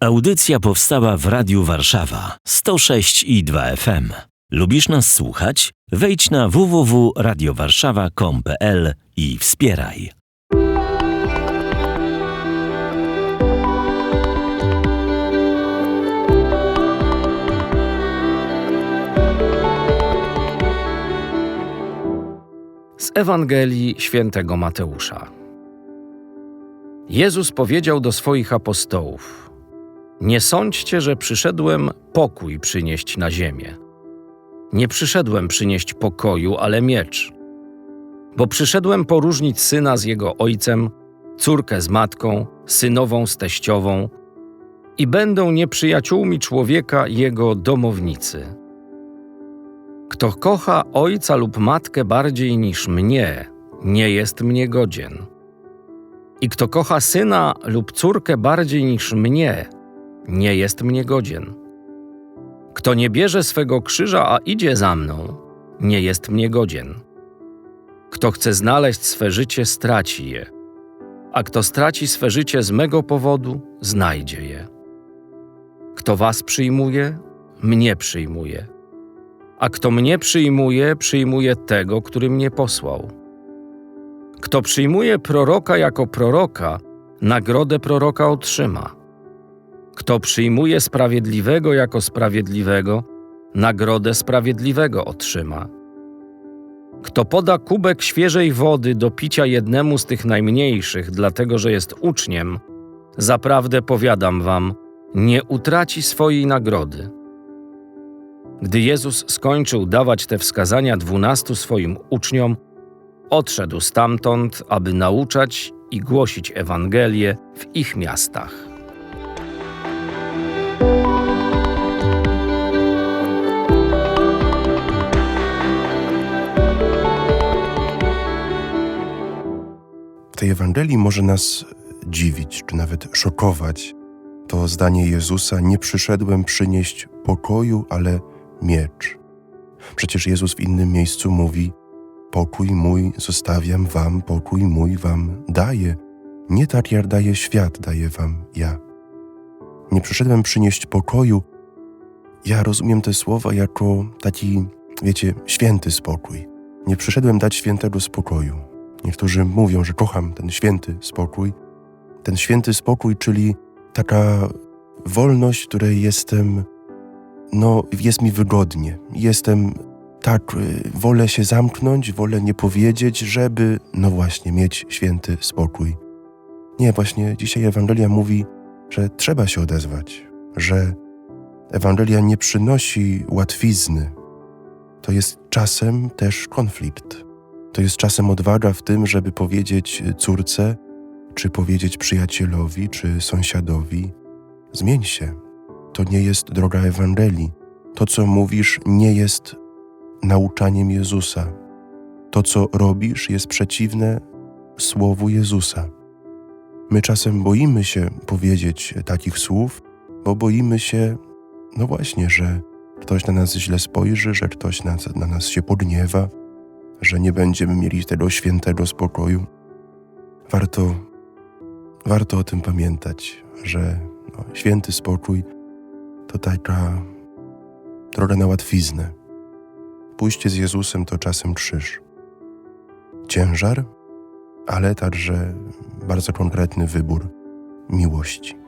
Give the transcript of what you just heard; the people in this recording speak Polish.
Audycja powstała w Radiu Warszawa 106 i 2 FM. Lubisz nas słuchać? Wejdź na www.radiowarszawa.com.pl i wspieraj. Z Ewangelii świętego Mateusza. Jezus powiedział do swoich apostołów: Nie sądźcie, że przyszedłem pokój przynieść na ziemię. Nie przyszedłem przynieść pokoju, ale miecz. Bo przyszedłem poróżnić syna z jego ojcem, córkę z matką, synową z teściową, i będą nieprzyjaciółmi człowieka jego domownicy. Kto kocha ojca lub matkę bardziej niż mnie, nie jest mnie godzien. I kto kocha syna lub córkę bardziej niż mnie, nie jest mnie godzien. Kto nie bierze swego krzyża, a idzie za mną, nie jest mnie godzien. Kto chce znaleźć swe życie, straci je, a kto straci swe życie z mego powodu, znajdzie je. Kto was przyjmuje, mnie przyjmuje a kto mnie przyjmuje, przyjmuje tego, który mnie posłał. Kto przyjmuje proroka jako proroka, nagrodę proroka otrzyma. Kto przyjmuje sprawiedliwego jako sprawiedliwego, nagrodę sprawiedliwego otrzyma. Kto poda kubek świeżej wody do picia jednemu z tych najmniejszych, dlatego że jest uczniem, zaprawdę powiadam wam, nie utraci swojej nagrody. Gdy Jezus skończył dawać te wskazania dwunastu swoim uczniom, odszedł stamtąd, aby nauczać i głosić Ewangelię w ich miastach. Tej Ewangelii może nas dziwić, czy nawet szokować to zdanie Jezusa: Nie przyszedłem przynieść pokoju, ale miecz. Przecież Jezus w innym miejscu mówi: Pokój mój zostawiam wam, pokój mój wam daję. Nie tak jak daje świat, daję wam ja. Nie przyszedłem przynieść pokoju. Ja rozumiem te słowa jako taki, wiecie, święty spokój. Nie przyszedłem dać świętego spokoju. Niektórzy mówią, że kocham ten święty spokój. Ten święty spokój, czyli taka wolność, której jestem no jest mi wygodnie. Jestem tak, y, wolę się zamknąć, wolę nie powiedzieć, żeby, no właśnie, mieć święty spokój. Nie, właśnie dzisiaj Ewangelia mówi, że trzeba się odezwać, że Ewangelia nie przynosi łatwizny. To jest czasem też konflikt. To jest czasem odwaga w tym, żeby powiedzieć córce, czy powiedzieć przyjacielowi, czy sąsiadowi: zmień się, to nie jest droga Ewangelii. To, co mówisz, nie jest nauczaniem Jezusa. To, co robisz, jest przeciwne słowu Jezusa. My czasem boimy się powiedzieć takich słów, bo boimy się, no właśnie, że ktoś na nas źle spojrzy, że ktoś na, na nas się podniewa, że nie będziemy mieli tego świętego spokoju. Warto, warto o tym pamiętać, że no, święty spokój to taka droga na łatwiznę. Pójście z Jezusem to czasem krzyż. Ciężar, ale także bardzo konkretny wybór miłości.